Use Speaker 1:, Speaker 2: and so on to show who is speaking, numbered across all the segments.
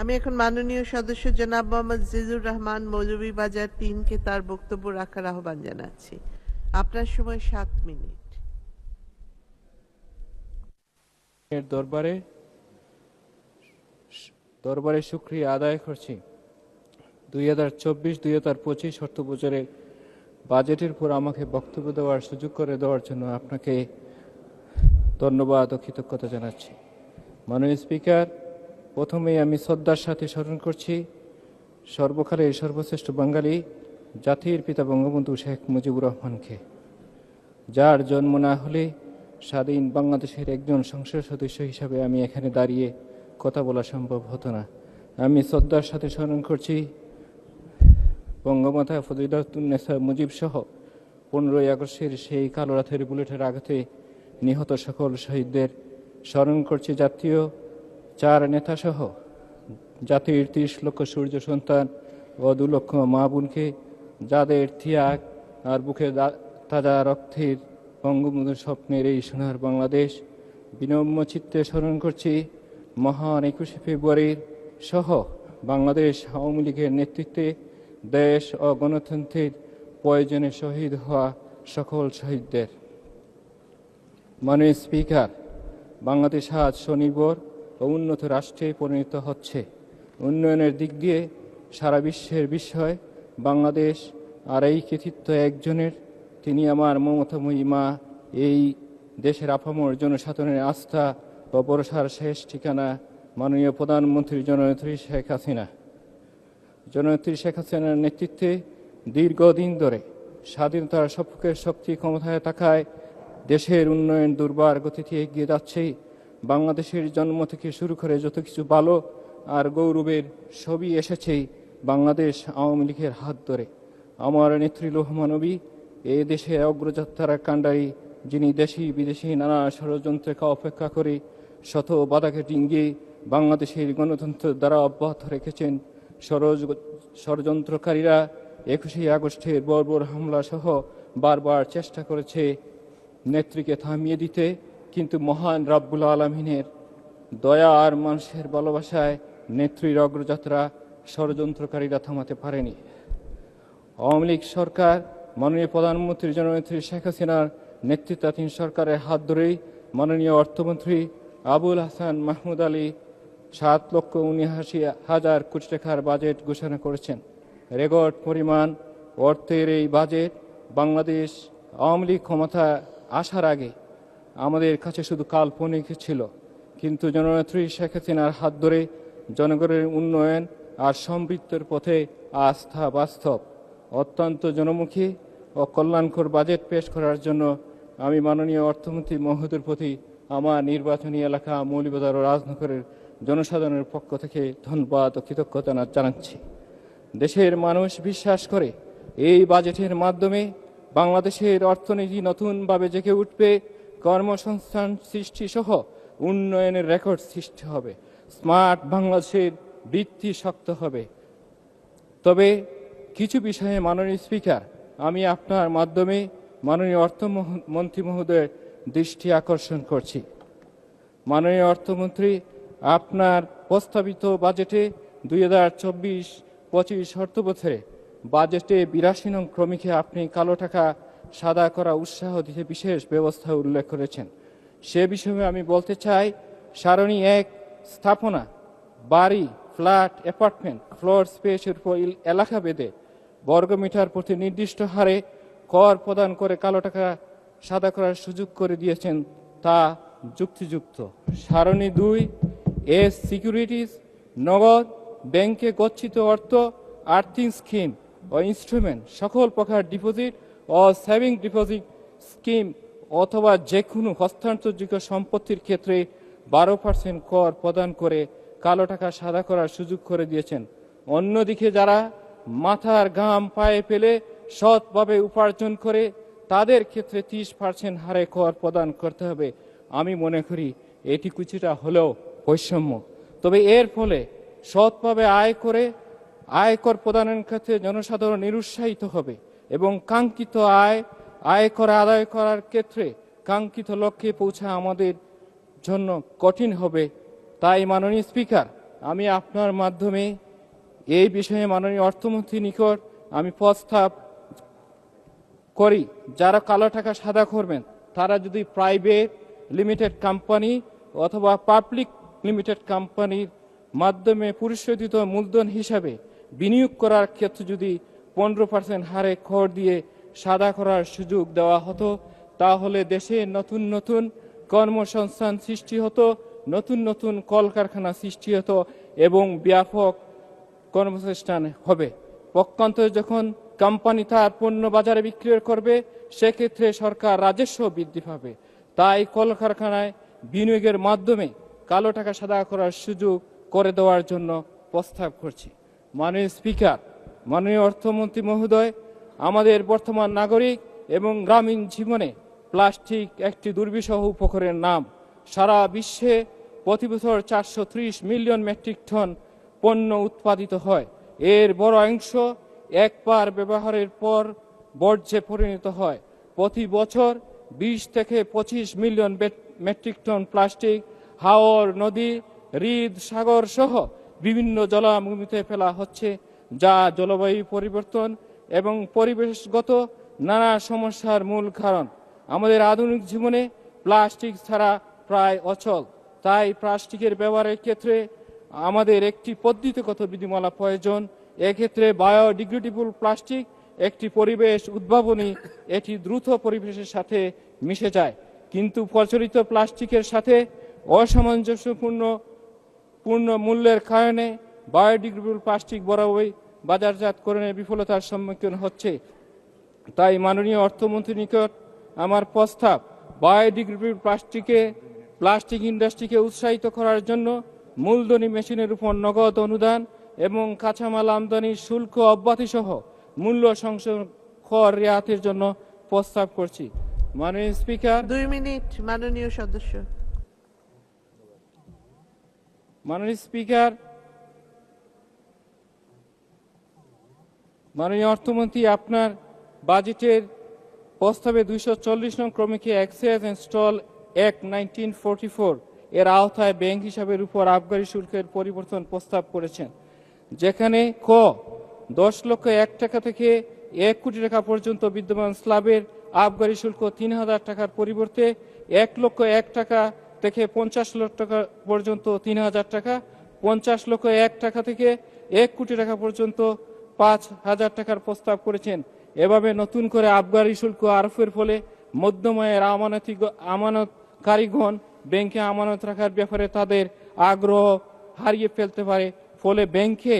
Speaker 1: আমি এখন মাননীয় সদস্য জনাব মোহাম্মদ জিজুর রহমান মৌলভীবাজার তিনকে তার বক্তব্য রাখার আহ্বান জানাচ্ছি। আপনার সময় সাত মিনিট।
Speaker 2: এর দরবারে দরবারে শুক্রিয়া আদায় করছি। দুই হাজার চব্বিশ, দুই হাজার পঁচিশ অর্থ বছরে বাজেটের উপর আমাকে বক্তব্য দেওয়ার সুযোগ করে দেওয়ার জন্য আপনাকে ধন্যবাদ ও কৃতজ্ঞতা জানাচ্ছি। মাননীয় স্পিকার প্রথমেই আমি শ্রদ্ধার সাথে স্মরণ করছি সর্বকালের সর্বশ্রেষ্ঠ বাঙালি জাতির পিতা বঙ্গবন্ধু শেখ মুজিবুর রহমানকে, যার জন্ম না হলে স্বাধীন বাংলাদেশের একজন সংসদ সদস্য হিসাবে আমি এখানে দাঁড়িয়ে কথা বলা সম্ভব হতো না। আমি শ্রদ্ধার সাথে স্মরণ করছি, বঙ্গমাতা ফজিলাতুন্নেসা মুজিব সহ পনেরোই আগস্টের সেই কালো রাতের বুলেটের আঘাতে নিহত সকল শহীদদের স্মরণ করছি জাতীয় চার নেতা সহ জাতির ত্রিশ লক্ষ সূর্য সন্তান ও দু লক্ষ মা বোনকে যাদের ত্যাগ আর বুকে তাজা রক্তের বঙ্গবন্ধুর স্বপ্নের এই সোনার বাংলাদেশ, বিনম্র চিত্তে স্মরণ করছি মহান একুশে ফেব্রুয়ারির সহ বাংলাদেশ আওয়ামী লীগের নেতৃত্বে দেশ ও গণতন্ত্রের প্রয়োজনে শহীদ হওয়া সকল শহীদদের। মাননীয় স্পিকার, বাংলাদেশ আজ স্বনির্ভর ও উন্নত রাষ্ট্রে পরিণত হচ্ছে। উন্নয়নের দিক দিয়ে সারা বিশ্বের বিষয় বাংলাদেশ আর এই কৃতিত্ব একজনের। তিনি আমার মমতাময়ী মা। এই দেশের আপামর জনসাধারণের আস্থা ও ভরসার শেষ ঠিকানা মাননীয় প্রধানমন্ত্রী জননেত্রী শেখ হাসিনা। জননেত্রী শেখ হাসিনার নেতৃত্বে দীর্ঘদিন ধরে স্বাধীনতার সপক্ষের শক্তি ক্ষমতায় থাকায় দেশের উন্নয়ন দুর্বার গতিতে এগিয়ে যাচ্ছে বাংলাদেশের জন্ম থেকে শুরু করে যত কিছু ভালো আর গৌরবের ছবি এসেছে বাংলাদেশ আওয়ামী লীগের হাত ধরে। আমার নেত্রী লোহমানবী এ দেশে অগ্রযাত্রার কাণ্ডারি, যিনি দেশি বিদেশি নানা ষড়যন্ত্রকে অপেক্ষা করে শত বাধাকে ডিঙ্গিয়ে বাংলাদেশের গণতন্ত্র দ্বারা অব্যাহত রেখেছেন। ষড়য- ষড়যন্ত্রকারীরা একুশে আগস্টের বর্বর হামলা সহ বারবার চেষ্টা করেছে নেত্রীকে থামিয়ে দিতে। কিন্তু মহান রাব্বুল আলমিনের দয়া আর মানুষের ভালোবাসায় নেত্রীর অগ্রযাত্রা ষড়যন্ত্রকারীরা থামাতে পারেনি। আওয়ামী লীগ সরকার, মাননীয় প্রধানমন্ত্রী, জননেত্রী শেখ হাসিনার নেতৃত্বাধীন সরকারের হাত ধরেই মাননীয় অর্থমন্ত্রী আবুল হাসান মাহমুদ আলী সাত লক্ষ উনআশি হাজার কোটি টাকার বাজেট ঘোষণা করেছেন। রেকর্ড পরিমাণ অর্থের এই বাজেট বাংলাদেশ আওয়ামী লীগ ক্ষমতা আসার আগে আমাদের কাছে শুধু কাল্পনিক ছিল। কিন্তু জননেত্রী শেখ হাসিনার হাত ধরে জনগণের উন্নয়ন আর সমৃদ্ধের পথে আস্থা বাস্তব। অত্যন্ত জনমুখী ও কল্যাণকর বাজেট পেশ করার জন্য আমি মাননীয় অর্থমন্ত্রী মহোদয়ের প্রতি আমার নির্বাচনী এলাকা মৌলিবাজার ও রাজনগরের জনসাধারণের পক্ষ থেকে ধন্যবাদ ও কৃতজ্ঞতা জানাচ্ছি। দেশের মানুষ বিশ্বাস করে এই বাজেটের মাধ্যমে বাংলাদেশের অর্থনীতি নতুনভাবে জেগে উঠবে কর্মসংস্থান সৃষ্টি সহ উন্নয়নের রেকর্ড সৃষ্টি হবে। স্মার্ট বাংলাদেশের ভিত্তি শক্ত হবে। তবে কিছু বিষয়ে মাননীয় স্পিকার, আমি আপনার মাধ্যমে মাননীয় অর্থমন্ত্রী মহোদয়ের দৃষ্টি আকর্ষণ করছি। মাননীয় অর্থমন্ত্রী, আপনার প্রস্তাবিত বাজেটে দুই হাজার চব্বিশ পঁচিশ অর্থ বছরে বাজেটে বিরাশি নং ক্রমিকে আপনি কালো টাকা সাদা করা উৎসাহ দিতে বিশেষ ব্যবস্থা উল্লেখ করেছেন। সে বিষয়ে আমি বলতে চাই, সারণী এক স্থাপনা, বাড়ি, ফ্ল্যাট, অ্যাপার্টমেন্ট, ফ্লোর স্পেসের উপর এলাকা বেঁধে বর্গমিটার প্রতি নির্দিষ্ট হারে কর প্রদান করে কালো টাকা সাদা করার সুযোগ করে দিয়েছেন তা যুক্তিযুক্ত। সারণী দুই, এস সিকিউরিটিজ, নগদ, ব্যাংকে গচ্ছিত অর্থ, আর্থিং স্কিম ও ইনস্ট্রুমেন্ট, সকল প্রকার ডিপোজিট ও সেভিং ডিপোজিট স্কিম অথবা যে কোনো হস্তান্তরযোগ্য সম্পত্তির ক্ষেত্রে বারো পার্সেন্ট কর প্রদান করে কালো টাকা সাদা করার সুযোগ করে দিয়েছেন। অন্যদিকে যারা মাথার ঘাম পায়ে ফেলে সৎভাবে উপার্জন করে, তাদের ক্ষেত্রে ত্রিশ পার্সেন্ট হারে কর প্রদান করতে হবে। আমি মনে করি এটি কিছুটা হলেও বৈষম্য। তবে এর ফলে সৎভাবে আয় করে, আয়কর প্রদানের ক্ষেত্রে জনসাধারণ নিরুৎসাহিত হবে। এবং কাঙ্ক্ষিত আয় আয় আয়কর আদায় করার ক্ষেত্রে কাঙ্ক্ষিত লক্ষ্যে পৌঁছা আমাদের জন্য কঠিন হবে। তাই মাননীয় স্পিকার, আমি আপনার মাধ্যমে এই বিষয়ে মাননীয় অর্থমন্ত্রী নিকট আমি প্রস্তাব করি, যারা কালো টাকা সাদা করবেন, তারা যদি প্রাইভেট লিমিটেড কোম্পানি অথবা পাবলিক লিমিটেড কোম্পানির মাধ্যমে পরিশোধিত মূলধন হিসাবে বিনিয়োগ করার ক্ষেত্রে যদি পনেরো পার্সেন্ট হারে কর দিয়ে সাদা করার সুযোগ দেওয়া হতো, তাহলে দেশে নতুন নতুন কর্মসংস্থান সৃষ্টি হতো, নতুন নতুন কলকারখানা সৃষ্টি হতো এবং ব্যাপক কর্মসংস্থান হবে। পক্ষান্তরে যখন কোম্পানি তার পণ্য বাজারে বিক্রি করবে, সেক্ষেত্রে সরকার রাজস্ব বৃদ্ধি পাবে। তাই কলকারখানায় বিনিয়োগের মাধ্যমে কালো টাকা সাদা করার সুযোগ করে দেওয়ার জন্য প্রস্তাব করছি। মাননীয় স্পিকার মাননীয় অর্থমন্ত্রী মহোদয়, আমাদের বর্তমান নাগরিক এবং গ্রামীণ জীবনে প্লাস্টিক একটি দুর্বিষহ উপকরণের নাম। সারা বিশ্বে প্রতি বছর চারশো ত্রিশ মিলিয়ন মেট্রিক টন পণ্য উৎপাদিত হয়। এর বড় অংশ একবার ব্যবহারের পর বর্জ্যে পরিণত হয়। প্রতি বছর বিশ থেকে পঁচিশ মিলিয়ন মেট্রিক টন প্লাস্টিক হাওর, নদী, হ্রদ, সাগর সহ বিভিন্ন জলাভূমিতে ফেলা হচ্ছে। যা জলবায়ু পরিবর্তন এবং পরিবেশগত নানা সমস্যার মূল কারণ। আমাদের আধুনিক জীবনে প্লাস্টিক ছাড়া প্রায় অচল। তাই প্লাস্টিকের ব্যবহারের ক্ষেত্রে আমাদের একটি পদ্ধতিগত বিধিমালা প্রয়োজন। এক্ষেত্রে বায়োডিগ্রেডেবল প্লাস্টিক একটি পরিবেশ উদ্ভাবনী, এটি দ্রুত পরিবেশের সাথে মিশে যায়। কিন্তু প্রচলিত প্লাস্টিকের সাথে অসামঞ্জস্যপূর্ণ, পূর্ণ মূল্যের কারণে বায়োডিগ্রেডেবল প্লাস্টিক বরাবরই বাজারজাতকরণে বিফলতার সম্মুখীন হচ্ছে। তাই মাননীয় অর্থমন্ত্রীর নিকট আমার প্রস্তাব বায়োডিগ্রেডেবল প্লাস্টিকে প্লাস্টিক ইন্ডাস্ট্রিকে উৎসাহিত করার জন্য মূলধনী মেশিনের উপর নগদ অনুদান এবং কাঁচামাল আমদানি শুল্ক অব্যাহতি সহ মূল্য সংশোধন কর রেয়াতের জন্য প্রস্তাব করছি। মাননীয় স্পিকার।
Speaker 1: দুই মিনিট মাননীয় সদস্য।
Speaker 2: মাননীয় স্পিকার মাননীয় অর্থমন্ত্রী, আপনার বাজেটের প্রস্তাবে দুইশো চল্লিশ নং ক্রমিকে অ্যাক্সেস স্টল অ্যাক্ট নাইনটিন এর আওতায় ব্যাংক হিসাবের উপর আবগারি শুল্কের পরিবর্তন প্রস্তাব করেছেন, যেখানে ক, দশ লক্ষ এক টাকা থেকে এক কোটি টাকা পর্যন্ত বিদ্যমান স্ল্যাবের আবগারি শুল্ক তিন হাজার টাকার পরিবর্তে এক লক্ষ এক টাকা থেকে পঞ্চাশ লক্ষ টাকা পর্যন্ত তিন হাজার টাকা, পঞ্চাশ লক্ষ এক টাকা থেকে এক কোটি টাকা পর্যন্ত পাঁচ হাজার টাকার প্রস্তাব করেছেন। এভাবে নতুন করে আবগারি শুল্ক আরোপের ফলে মধ্যময়ের আমানতি আমানতকারীগণ ব্যাংকে আমানত রাখার ব্যাপারে তাদের আগ্রহ হারিয়ে ফেলতে পারে। ফলে ব্যাংকে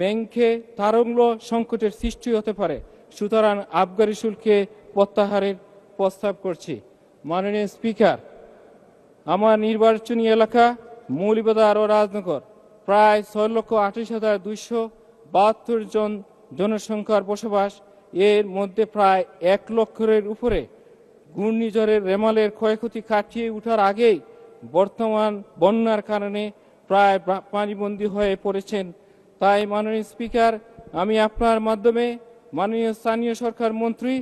Speaker 2: ব্যাংকে তারল্য সংকটের সৃষ্টি হতে পারে। সুতরাং আবগারি শুল্কে প্রত্যাহারের প্রস্তাব করছি। মাননীয় স্পিকার, আমার নির্বাচনী এলাকা মৌলিবাজার ও রাজনগর। প্রায় ছয় লক্ষ আঠাশ হাজার দুইশো বাহাত্তর জন জনসংখ্যার বসবাস, এর মধ্যে প্রায় এক লক্ষের উপরে ঘূর্ণিঝড়ের রেমালের ক্ষয়ক্ষতি কাটিয়ে ওঠার আগেই বর্তমান বন্যার কারণে প্রায় পানিবন্দী হয়ে পড়েছেন। তাই মাননীয় স্পিকার, আমি আপনার মাধ্যমে মাননীয় স্থানীয় সরকার মন্ত্রী,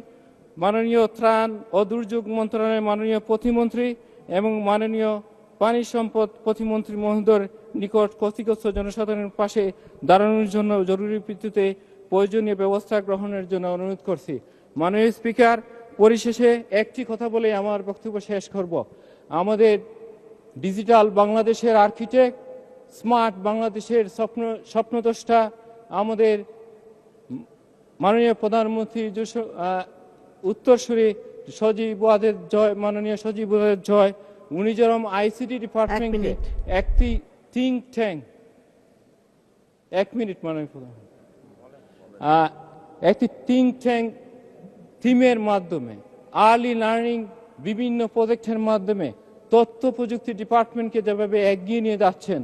Speaker 2: মাননীয় ত্রাণ ও দুর্যোগ মন্ত্রণালয়ের মাননীয় প্রতিমন্ত্রী এবং মাননীয় পানি সম্পদ প্রতিমন্ত্রী মহোদয়ের নিকট ক্ষতিগ্রস্ত জনসাধারণের পাশে দাঁড়ানোর জন্য জরুরি ভিত্তিতে প্রয়োজনীয় ব্যবস্থা গ্রহণের জন্য অনুরোধ করছি। মাননীয় স্পিকার, পরিশেষে একটি কথা বলে আমার বক্তব্য শেষ করব। আমাদের ডিজিটাল বাংলাদেশের আর্কিটেক্ট, স্মার্ট বাংলাদেশের স্বপ্ন, স্বপ্নদ্রষ্টা, আমাদের মাননীয় প্রধানমন্ত্রী উত্তরসূরি সজীব ওয়াদের জয়, মাননীয় সজীব ওয়াদের জয় উনি যেরকম আইসিটি ডিপার্টমেন্টে
Speaker 1: মিনিট।
Speaker 2: একটি থিঙ্ক ট্যাঙ্ক এক মিনিট প্রধান একটি থিঙ্ক ট্যাঙ্ক থিমের মাধ্যমে আর্লি লার্নিং বিভিন্ন প্রজেক্টের মাধ্যমে তথ্য প্রযুক্তি ডিপার্টমেন্টকে যেভাবে এগিয়ে নিয়ে যাচ্ছেন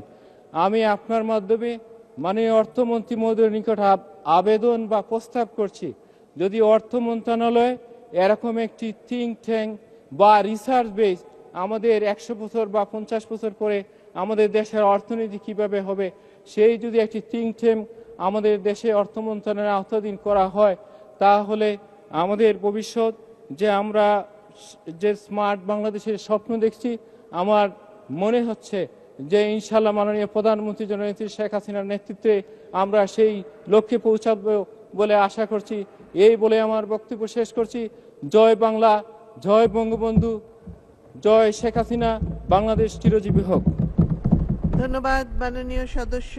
Speaker 2: আমি আপনার মাধ্যমে মাননীয় অর্থমন্ত্রী মহোদয়ের নিকট আব- আবেদন বা প্রস্তাব করছি যদি অর্থ মন্ত্রণালয় এরকম একটি থিঙ্ক ট্যাঙ্ক বা রিসার্চ বেস আমাদের একশো বছর বা পঞ্চাশ বছর পরে আমাদের দেশের অর্থনীতি কীভাবে হবে, সেই যদি একটি থিঙ্ক ট্যাঙ্ক আমাদের দেশে অর্থ মন্ত্রণালয়ের আওতাধীন করা হয়, তাহলে আমাদের ভবিষ্যৎ যে আমরা যে স্মার্ট বাংলাদেশের স্বপ্ন দেখছি, আমার মনে হচ্ছে যে ইনশাল্লাহ মাননীয় প্রধানমন্ত্রী জননেত্রী শেখ হাসিনার নেতৃত্বে আমরা সেই লক্ষ্যে পৌঁছাবো বলে আশা করছি। এই বলে আমার বক্তব্য শেষ করছি। জয় বাংলা, জয় বঙ্গবন্ধু। জয় শেখ হাসিনা বাংলাদেশ চিরজীবী হোক।
Speaker 1: ধন্যবাদ মাননীয় সদস্য।